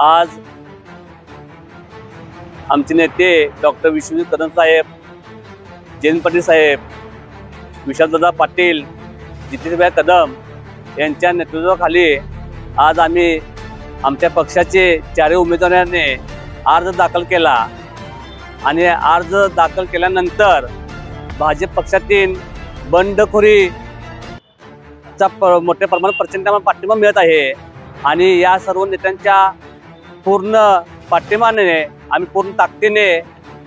आज आमचे नेते डॉक्टर विश्वजित कदम साहेब जयंत पाटील साहेब विशालदादा पाटील जितेंद्रभाई कदम यांच्या नेतृत्वाखाली आज आम्ही आमच्या पक्षाचे चारही उमेदवारांनी अर्ज दाखल केला. आणि अर्ज दाखल केल्यानंतर भाजप पक्षातील बंडखोरीचा प मोठ्या प्रमाणात प्रचंड पाठिंबा मिळत आहे. आणि या सर्व नेत्यांच्या पूर्ण पाठिंबाने आम्ही पूर्ण ताकदीने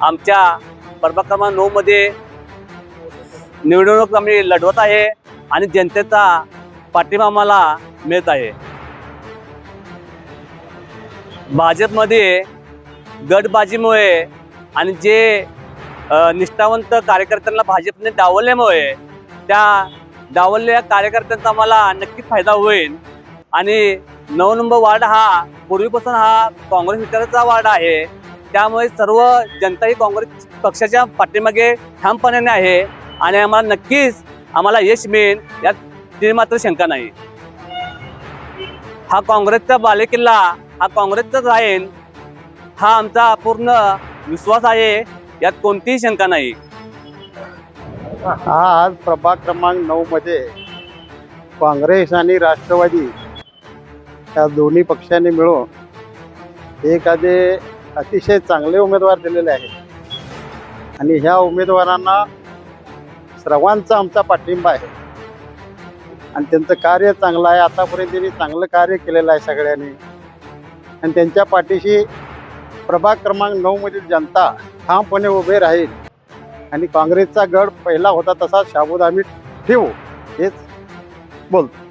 आमच्या प्रभाग क्रमांक निवडणूक आम्ही लढवत आहे आणि जनतेचा पाठिंबा आम्हाला मिळत आहे. भाजपमध्ये गटबाजीमुळे आणि जे निष्ठावंत कार्यकर्त्यांना भाजपने डावलल्यामुळे त्या डावललेल्या कार्यकर्त्यांचा आम्हाला नक्की फायदा होईल आणि नऊ नंबर वार्ड हा पूर्वीपासून हा काँग्रेस विचाराचा वार्ड आहे. त्यामुळे सर्व जनता ही काँग्रेस पक्षाच्या पाठीमागे ठामपणाने आहे आणि आम्हाला नक्कीच आम्हाला यश मिळेल यात ती मात्र शंका नाही. हा काँग्रेसचा बालेकिल्ला हा काँग्रेसचाच राहील हा आमचा पूर्ण विश्वास आहे यात कोणतीही शंका नाही. हा आज प्रभाग क्रमांक नऊ मध्ये काँग्रेस आणि राष्ट्रवादी या दोन्ही पक्षांनी मिळून एखादे अतिशय चांगले उमेदवार दिलेले आहेत. आणि ह्या उमेदवारांना सर्वांचा आमचा पाठिंबा आहे. आणि त्यांचं कार्य चांगलं आहे. आतापर्यंत त्यांनी चांगलं कार्य केलेलं आहे सगळ्यांनी. आणि त्यांच्या पाठीशी प्रभाग क्रमांक नऊमधील जनता ठामपणे उभे राहील. आणि काँग्रेसचा गड पहिला होता तसा शाबूत आम्ही ठेवू. हेच बोलतो.